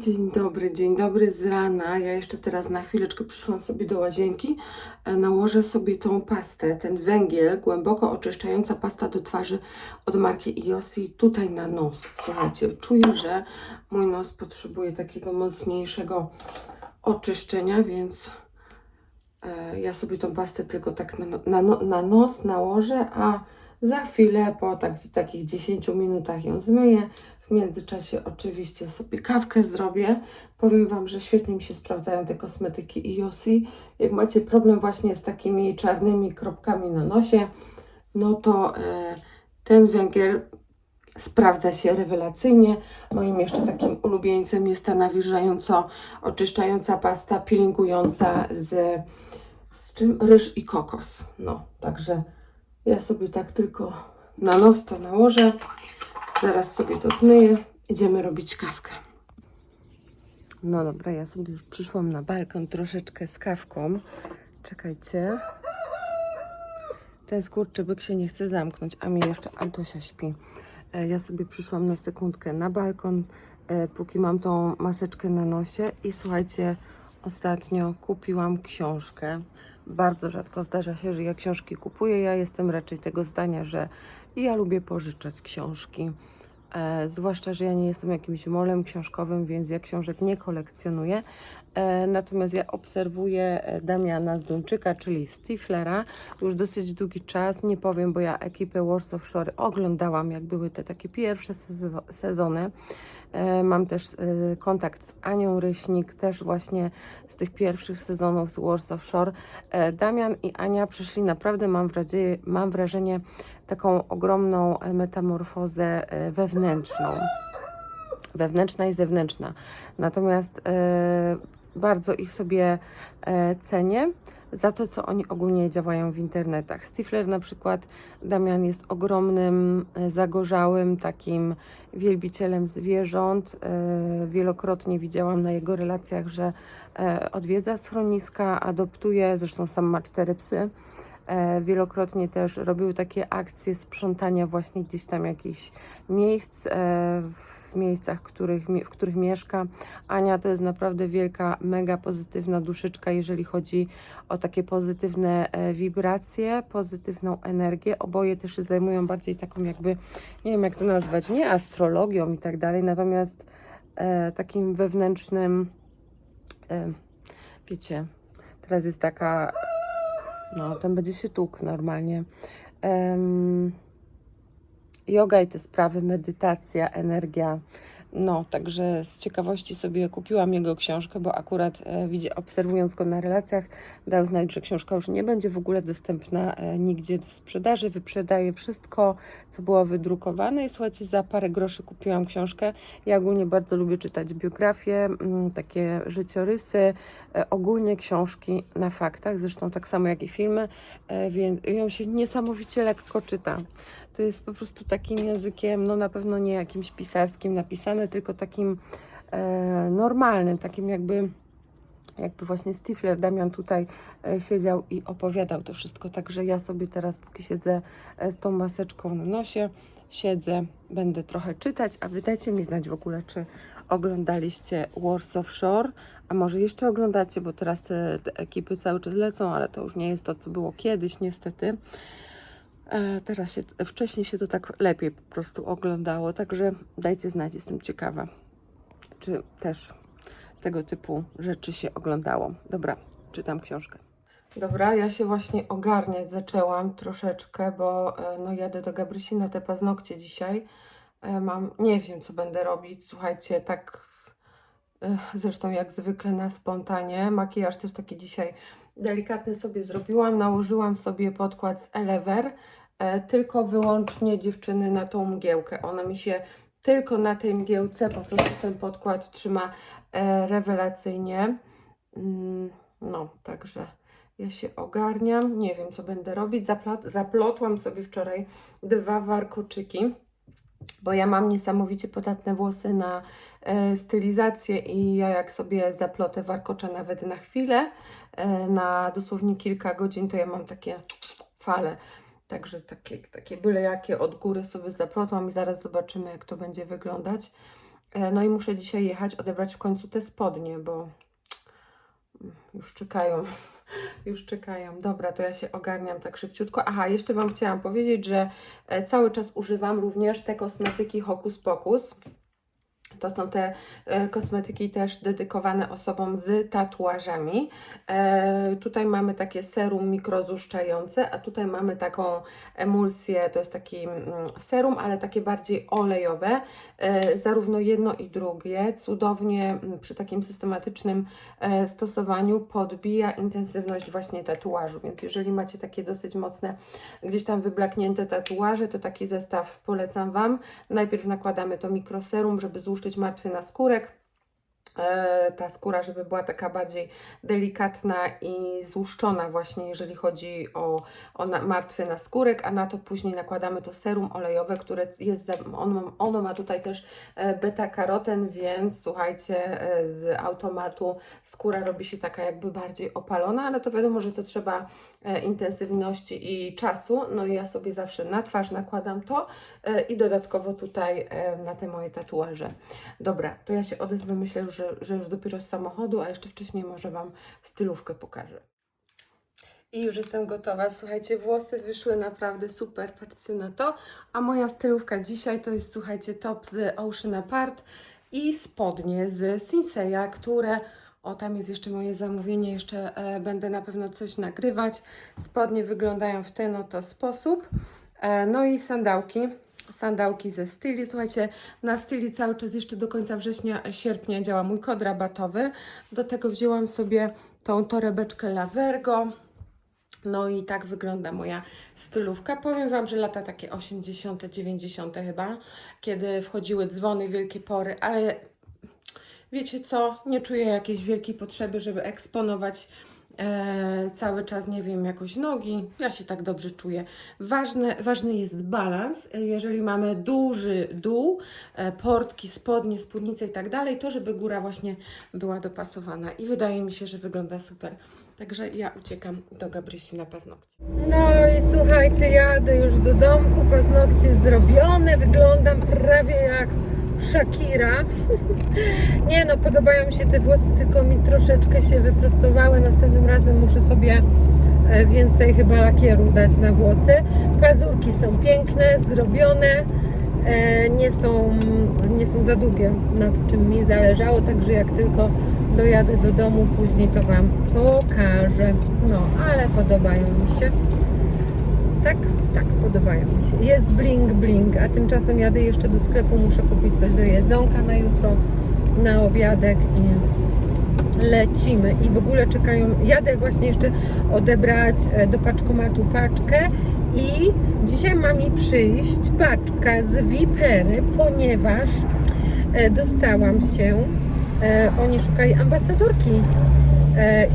Dzień dobry, dzień dobry z rana. Ja jeszcze teraz na chwileczkę przyszłam sobie do łazienki. E, Nałożę sobie tą pastę, ten węgiel, głęboko oczyszczająca pasta do twarzy od marki Iosi tutaj na nos. Słuchajcie, czuję, że mój nos potrzebuje takiego mocniejszego oczyszczenia, więc e, ja sobie tą pastę tylko tak na, na, no- na nos nałożę, a za chwilę po tak, takich 10 minutach ją zmyję. W międzyczasie oczywiście sobie kawkę zrobię. Powiem Wam, że świetnie mi się sprawdzają te kosmetyki Iosi. Jak macie problem właśnie z takimi czarnymi kropkami na nosie, no to e, ten węgiel sprawdza się rewelacyjnie. Moim jeszcze takim ulubieńcem jest ta nawilżająco oczyszczająca pasta, peelingująca z, z czym? Ryż i kokos. No, także ja sobie tak tylko na nos to nałożę. Zaraz sobie to zmyję. Idziemy robić kawkę. No dobra, ja sobie już przyszłam na balkon troszeczkę z kawką. Czekajcie. Ten skurczybyk się nie chce zamknąć, a mi jeszcze Antosia śpi. E, Ja sobie przyszłam na sekundkę na balkon, e, póki mam tą maseczkę na nosie i słuchajcie, ostatnio kupiłam książkę. Bardzo rzadko zdarza się, że ja książki kupuję. Ja jestem raczej tego zdania, że ja lubię pożyczać książki. E, zwłaszcza, że ja nie jestem jakimś molem książkowym, więc ja książek nie kolekcjonuję. E, natomiast ja obserwuję e, Damiana Zduńczyka, czyli Stiflera, już dosyć długi czas. Nie powiem, bo ja ekipę Wars of Shore oglądałam, jak były te takie pierwsze sezo- sezony. E, Mam też e, kontakt z Anią Ryśnik, też właśnie z tych pierwszych sezonów z Wars of Shore. E, Damian i Ania przeszli naprawdę, mam wrażenie, mam wrażenie taką ogromną e, metamorfozę e, wewnętrzną. Wewnętrzna i zewnętrzna. Natomiast e, bardzo ich sobie cenię za to, co oni ogólnie działają w internetach. Stifler na przykład, Damian jest ogromnym, zagorzałym takim wielbicielem zwierząt. Wielokrotnie widziałam na jego relacjach, że odwiedza schroniska, adoptuje, zresztą sam ma cztery psy. E, Wielokrotnie też robił takie akcje sprzątania właśnie gdzieś tam jakichś miejsc, e, w miejscach, których, w których mieszka. Ania to jest naprawdę wielka, mega pozytywna duszyczka, jeżeli chodzi o takie pozytywne e, wibracje, pozytywną energię. Oboje też się zajmują bardziej taką jakby, nie wiem jak to nazwać, nie astrologią i tak dalej, natomiast takim wewnętrznym, wiecie, teraz jest taka no, ten będzie się tukł normalnie. Um, yoga i te sprawy, medytacja, energia. No, także z ciekawości sobie kupiłam jego książkę, bo akurat e, obserwując go na relacjach, dał znać, że książka już nie będzie w ogóle dostępna e, nigdzie w sprzedaży. Wyprzedaje wszystko, co było wydrukowane. I słuchajcie, za parę groszy kupiłam książkę. Ja ogólnie bardzo lubię czytać biografie, mm, takie życiorysy, e, ogólnie książki na faktach, zresztą tak samo jak i filmy, e, więc ją się niesamowicie lekko czyta. To jest po prostu takim językiem, no na pewno nie jakimś pisarskim napisane, tylko takim e, normalnym, takim jakby jakby właśnie Stifler, Damian tutaj e, siedział i opowiadał to wszystko. Także ja sobie teraz, póki siedzę e, z tą maseczką na nosie, siedzę, będę trochę czytać, a wy dajcie mi znać w ogóle, czy oglądaliście Wars of Shore, a może jeszcze oglądacie, bo teraz te, te ekipy cały czas lecą, ale to już nie jest to, co było kiedyś, niestety. E, Teraz się, wcześniej się to tak lepiej po prostu oglądało, także dajcie znać, jestem ciekawa, czy też tego typu rzeczy się oglądało. Dobra, czytam książkę. Dobra, ja się właśnie ogarniać zaczęłam troszeczkę, bo e, no jadę do Gabrysi na te paznokcie dzisiaj. E, Mam, nie wiem co będę robić, słuchajcie, tak zresztą jak zwykle na spontanie. Makijaż też taki dzisiaj delikatny sobie zrobiłam, nałożyłam sobie podkład z Elever, tylko wyłącznie dziewczyny na tą mgiełkę. Ona mi się tylko na tej mgiełce po prostu ten podkład trzyma e, rewelacyjnie. Mm, No, także ja się ogarniam. Nie wiem, co będę robić. Zaplot, zaplotłam sobie wczoraj dwa warkoczyki, bo ja mam niesamowicie podatne włosy na e, stylizację i ja jak sobie zaplotę warkocza nawet na chwilę, e, na dosłownie kilka godzin, to ja mam takie fale. Także takie, takie byle jakie od góry sobie zaplotłam i zaraz zobaczymy, jak to będzie wyglądać. E, No i muszę dzisiaj jechać, odebrać w końcu te spodnie, bo już czekają. Już czekają. Dobra, to ja się ogarniam tak szybciutko. Aha, jeszcze Wam chciałam powiedzieć, że e, cały czas używam również te kosmetyki Hokus Pokus. To są te e, kosmetyki też dedykowane osobom z tatuażami. E, tutaj mamy takie serum mikrozuszczające, a tutaj mamy taką emulsję, to jest taki mm, serum, ale takie bardziej olejowe. E, zarówno jedno i drugie cudownie mm, przy takim systematycznym stosowaniu podbija intensywność właśnie tatuażu, więc jeżeli macie takie dosyć mocne, gdzieś tam wyblaknięte tatuaże, to taki zestaw polecam Wam. Najpierw nakładamy to mikroserum, żeby złuszczyć martwy naskórek. E, ta skóra, żeby była taka bardziej delikatna i złuszczona właśnie, jeżeli chodzi o, o na, martwy naskórek, a na to później nakładamy to serum olejowe, które jest, za, on, ono ma tutaj też e, beta-karoten, więc słuchajcie, e, z automatu skóra robi się taka jakby bardziej opalona, ale to wiadomo, że to trzeba e, intensywności i czasu, no i ja sobie zawsze na twarz nakładam to e, i dodatkowo tutaj e, na te moje tatuaże. Dobra, to ja się odezwę, myślę, że, że już dopiero z samochodu, a jeszcze wcześniej może Wam stylówkę pokażę. I już jestem gotowa. Słuchajcie, włosy wyszły naprawdę super, patrzcie na to. A moja stylówka dzisiaj to jest, słuchajcie, top z Ocean Apart i spodnie z Sinseya, które... O, tam jest jeszcze moje zamówienie, jeszcze e, będę na pewno coś nagrywać. Spodnie wyglądają w ten oto sposób. E, no i sandałki sandałki ze styli. Słuchajcie, na styli cały czas jeszcze do końca września, sierpnia działa mój kod rabatowy. Do tego wzięłam sobie tą torebeczkę Lavergo. No i tak wygląda moja stylówka. Powiem Wam, że lata takie 80., 90. chyba, kiedy wchodziły dzwony, wielkie pory, ale wiecie co, nie czuję jakiejś wielkiej potrzeby, żeby eksponować e, cały czas, nie wiem, jakoś nogi. Ja się tak dobrze czuję. Ważne, ważny jest balans. E, Jeżeli mamy duży dół, e, portki, spodnie, spódnice i tak dalej, to żeby góra właśnie była dopasowana. I wydaje mi się, że wygląda super. Także ja uciekam do Gabrysi na paznokcie. No i słuchajcie, jadę już do domku, paznokcie zrobione, wyglądam prawie jak Shakira. Nie no, podobają mi się te włosy, tylko mi troszeczkę się wyprostowały. Następnym razem muszę sobie e, więcej chyba lakieru dać na włosy. Pazurki są piękne, zrobione. E, Nie są, nie są za długie, nad czym mi zależało, także jak tylko dojadę do domu, później to Wam pokażę. No, ale podobają mi się. Tak, tak, podobają mi się. Jest bling bling, a tymczasem jadę jeszcze do sklepu, muszę kupić coś do jedzonka na jutro, na obiadek i lecimy. I w ogóle czekają, jadę właśnie jeszcze odebrać e, do paczkomatu paczkę i dzisiaj ma mi przyjść paczka z Vipery, ponieważ e, dostałam się, e, oni szukali ambasadorki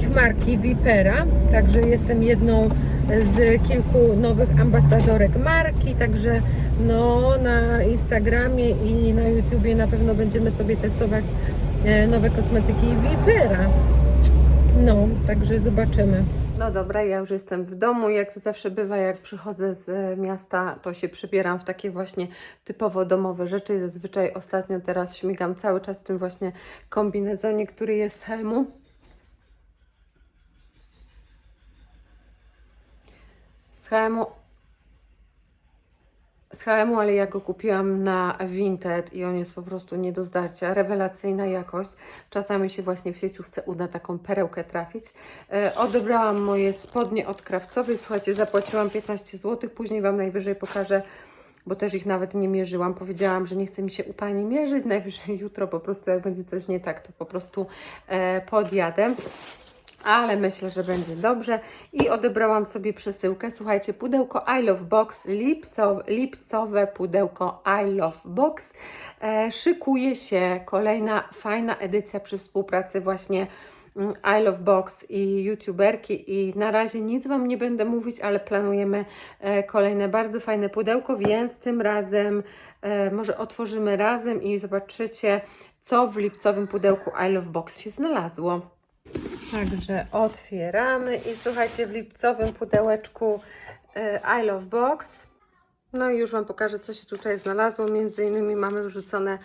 ich marki Vipera, także jestem jedną z kilku nowych ambasadorek marki, także no na Instagramie i na YouTubie na pewno będziemy sobie testować e, nowe kosmetyki Vipera. No, także zobaczymy. No dobra, ja już jestem w domu. Jak zawsze bywa, jak przychodzę z miasta, to się przybieram w takie właśnie typowo domowe rzeczy. Zazwyczaj ostatnio teraz śmigam cały czas w tym właśnie kombinezonie, który jest z Helmu. Z ale ja go kupiłam na Vinted i on jest po prostu nie do zdarcia. Rewelacyjna jakość. Czasami się właśnie w sieciówce uda taką perełkę trafić. E, odebrałam moje spodnie od krawcowej. Słuchajcie, zapłaciłam 15 zł. Później Wam najwyżej pokażę, bo też ich nawet nie mierzyłam. Powiedziałam, że nie chce mi się u Pani mierzyć. Najwyżej jutro po prostu, jak będzie coś nie tak, to po prostu e, podjadę ale myślę, że będzie dobrze. I odebrałam sobie przesyłkę. Słuchajcie, pudełko I Love Box, lipcowe, lipcowe pudełko I Love Box. E, szykuje się kolejna fajna edycja przy współpracy właśnie mm, I Love Box i youtuberki i na razie nic Wam nie będę mówić, ale planujemy e, kolejne bardzo fajne pudełko, więc tym razem e, może otworzymy razem i zobaczycie, co w lipcowym pudełku I Love Box się znalazło. Także otwieramy i słuchajcie, w lipcowym pudełeczku e, I Love Box. No i już Wam pokażę, co się tutaj znalazło. Między innymi mamy wrzucone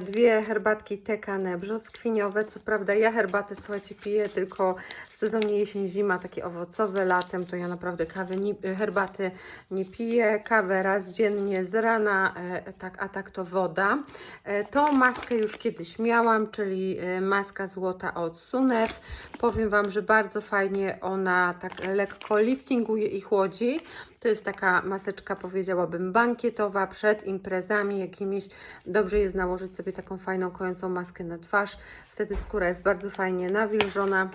dwie herbatki tekane brzoskwiniowe. Co prawda ja herbatę, słuchajcie, piję tylko w sezonie jesień-zima, takie owocowe, latem to ja naprawdę kawy, nie, herbaty nie piję. Kawę raz dziennie z rana, e, tak, a tak to woda. E, Tą maskę już kiedyś miałam, czyli e, maska złota od Sunew. Powiem Wam, że bardzo fajnie ona tak lekko liftinguje i chłodzi. To jest taka maseczka, powiedziałabym, bankietowa przed imprezami jakimiś. Dobrze jest nałożyć sobie taką fajną, kojącą maskę na twarz. Wtedy skóra jest bardzo fajnie nawilżona.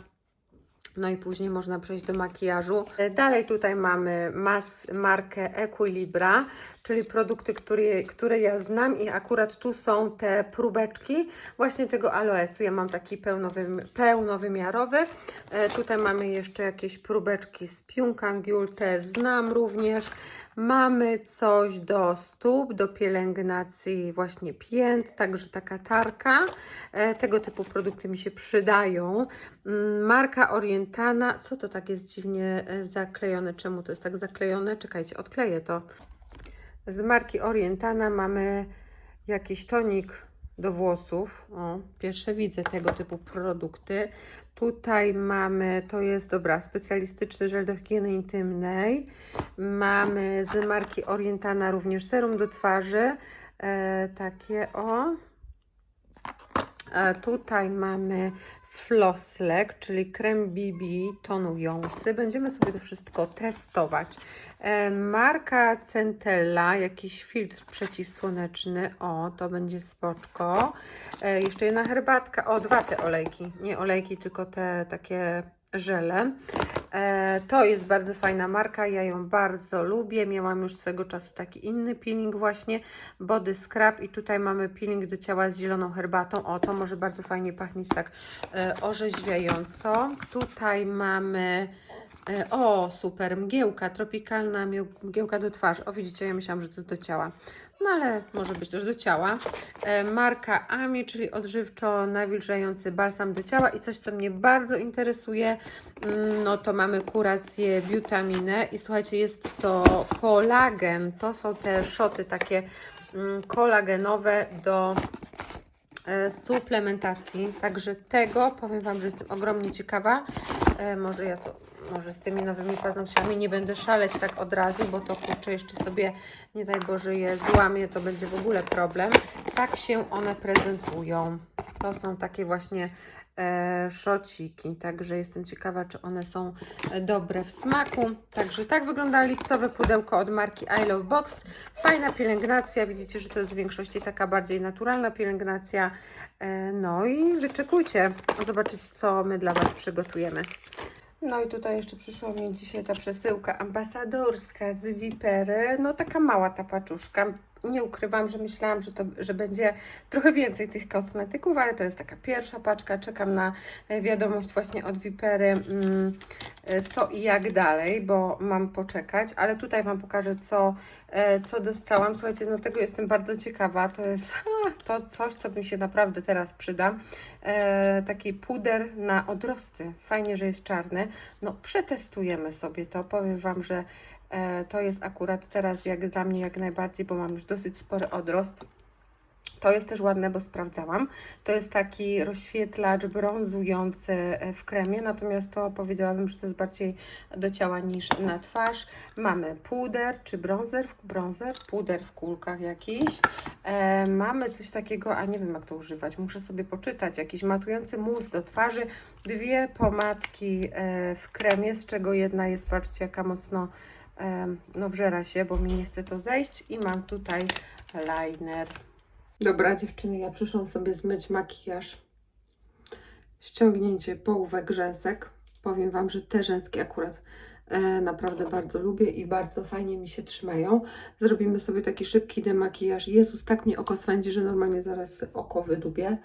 No i później można przejść do makijażu. E, Dalej tutaj mamy mas, markę Equilibra, czyli produkty, które, które ja znam i akurat tu są te próbeczki właśnie tego aloesu. Ja mam taki pełnowym, pełnowymiarowy. E, tutaj mamy jeszcze jakieś próbeczki z Pyongyang te znam również. Mamy coś do stóp, do pielęgnacji właśnie pięt, także taka tarka. E, Tego typu produkty mi się przydają. Mm, Marka Orientana. Co to tak jest dziwnie e, zaklejone? Czemu to jest tak zaklejone? Czekajcie, odkleję to. Z marki Orientana mamy jakiś tonik do włosów. O, pierwsze widzę tego typu produkty. Tutaj mamy, to jest dobra, specjalistyczny żel do higieny intymnej. Mamy z marki Orientana również serum do twarzy. E, takie o. E, tutaj mamy Flosslek, czyli krem BB tonujący. Będziemy sobie to wszystko testować. E, marka Centella, jakiś filtr przeciwsłoneczny. O, to będzie spoczko. E, jeszcze jedna herbatka. O, dwa te olejki. Nie olejki, tylko te takie żele. E, to jest bardzo fajna marka, ja ją bardzo lubię. Miałam już swego czasu taki inny peeling właśnie, Body Scrub i tutaj mamy peeling do ciała z zieloną herbatą. O, to może bardzo fajnie pachnieć tak e, orzeźwiająco. Tutaj mamy e, o, super, mgiełka, tropikalna mgiełka do twarzy. O, widzicie, ja myślałam, że to jest do ciała. No ale może być też do ciała. E, marka Ami, czyli odżywczo nawilżający balsam do ciała i coś, co mnie bardzo interesuje, mm, no to mamy kurację butaminę i słuchajcie, jest to kolagen. To są te szoty takie mm, kolagenowe do suplementacji. Także tego powiem Wam, że jestem ogromnie ciekawa. E, może ja to, może z tymi nowymi paznokciami nie będę szaleć tak od razu, bo to kurczę jeszcze sobie, nie daj Boże, je złamię, to będzie w ogóle problem. Tak się one prezentują. To są takie właśnie e, szociki, także jestem ciekawa, czy one są e, dobre w smaku. Także tak wygląda lipcowe pudełko od marki I Love Box. Fajna pielęgnacja, widzicie, że to jest w większości taka bardziej naturalna pielęgnacja. E, no i wyczekujcie, zobaczycie, co my dla Was przygotujemy. No i tutaj jeszcze przyszła mi dzisiaj ta przesyłka ambasadorska z Wipery. No taka mała ta paczuszka. Nie ukrywam, że myślałam, że, to, że będzie trochę więcej tych kosmetyków, ale to jest taka pierwsza paczka. Czekam na e, wiadomość właśnie od Wipery, mm, e, co i jak dalej, bo mam poczekać. Ale tutaj Wam pokażę, co, e, co dostałam. Słuchajcie, no tego jestem bardzo ciekawa. To jest to coś, co mi się naprawdę teraz przyda. Taki puder na odrosty. Fajnie, że jest czarny. No przetestujemy sobie to. Powiem Wam, że to jest akurat teraz jak dla mnie jak najbardziej, bo mam już dosyć spory odrost. To jest też ładne, bo sprawdzałam. To jest taki rozświetlacz brązujący e, w kremie, natomiast to powiedziałabym, że to jest bardziej do ciała niż na twarz. Mamy puder czy bronzer, bronzer, puder w kulkach jakiś. E, mamy coś takiego, a nie wiem jak to używać, muszę sobie poczytać. Jakiś matujący mus do twarzy, dwie pomadki e, w kremie, z czego jedna jest, patrzcie jaka mocno e, no wżera się, bo mi nie chce to zejść i mam tutaj liner. Dobra dziewczyny, ja przyszłam sobie zmyć makijaż. Ściągnięcie połówek rzęsek. Powiem Wam, że te rzęski akurat e, naprawdę bardzo lubię i bardzo fajnie mi się trzymają. Zrobimy sobie taki szybki demakijaż. Jezus, tak mnie oko swędzi, że normalnie zaraz oko wydubię.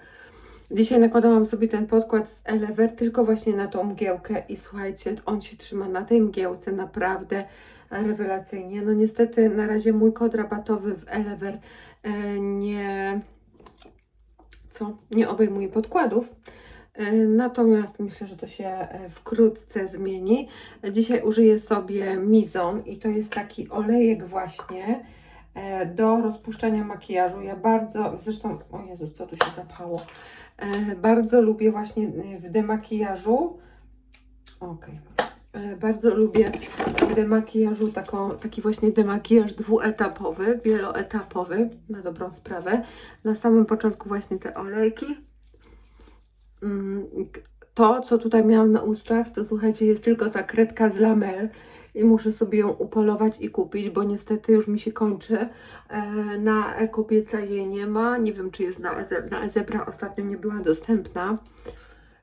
Dzisiaj nakładałam sobie ten podkład z Elever tylko właśnie na tą mgiełkę i słuchajcie, on się trzyma na tej mgiełce naprawdę rewelacyjnie. No niestety na razie mój kod rabatowy w Elever e, nie co? Nie obejmuje podkładów. E, Natomiast myślę, że to się e, wkrótce zmieni. Dzisiaj użyję sobie Mizon i to jest taki olejek właśnie do rozpuszczania makijażu. Ja bardzo, zresztą, o Jezus, co tu się zapało. E, bardzo lubię właśnie e, w demakijażu. Okej. E, Bardzo lubię w demakijażu taką, taki właśnie demakijaż dwuetapowy, wieloetapowy, na dobrą sprawę. Na samym początku właśnie te olejki. Mm, To, co tutaj miałam na ustach, to słuchajcie, jest tylko ta kredka z lamel i muszę sobie ją upolować i kupić, bo niestety już mi się kończy. E, Na Ekobieca jej nie ma. Nie wiem, czy jest na, Eze- na Ezebra ostatnio nie była dostępna.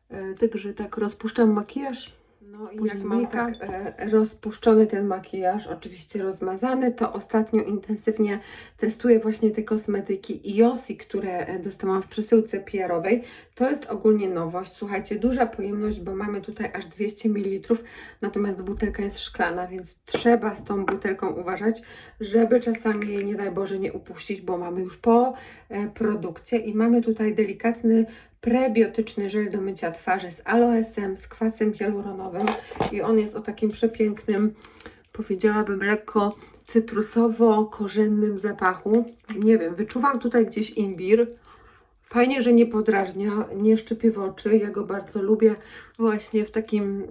E, Także tak rozpuszczam makijaż. No i Później jak mam tak e, rozpuszczony ten makijaż, oczywiście rozmazany, to ostatnio intensywnie testuję właśnie te kosmetyki Iosi, które e, dostałam w przesyłce PR-owej. To jest ogólnie nowość. Słuchajcie, duża pojemność, bo mamy tutaj aż 200 ml, natomiast butelka jest szklana, więc trzeba z tą butelką uważać, żeby czasami jej, nie daj Boże, nie upuścić, bo mamy już po e, produkcie i mamy tutaj delikatny prebiotyczny żel do mycia twarzy z aloesem, z kwasem hialuronowym i on jest o takim przepięknym, powiedziałabym lekko cytrusowo-korzennym zapachu. Nie wiem, wyczuwam tutaj gdzieś imbir. Fajnie, że nie podrażnia, nie szczypie w oczy. Ja go bardzo lubię właśnie w takim e,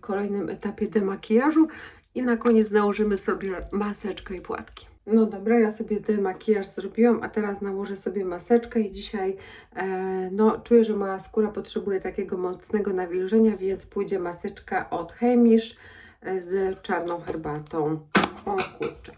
kolejnym etapie demakijażu. I na koniec nałożymy sobie maseczkę i płatki. No dobra, ja sobie demakijaż zrobiłam, a teraz nałożę sobie maseczkę i dzisiaj e, no, czuję, że moja skóra potrzebuje takiego mocnego nawilżenia, więc pójdzie maseczka od Hemish e, z czarną herbatą. O kurczę.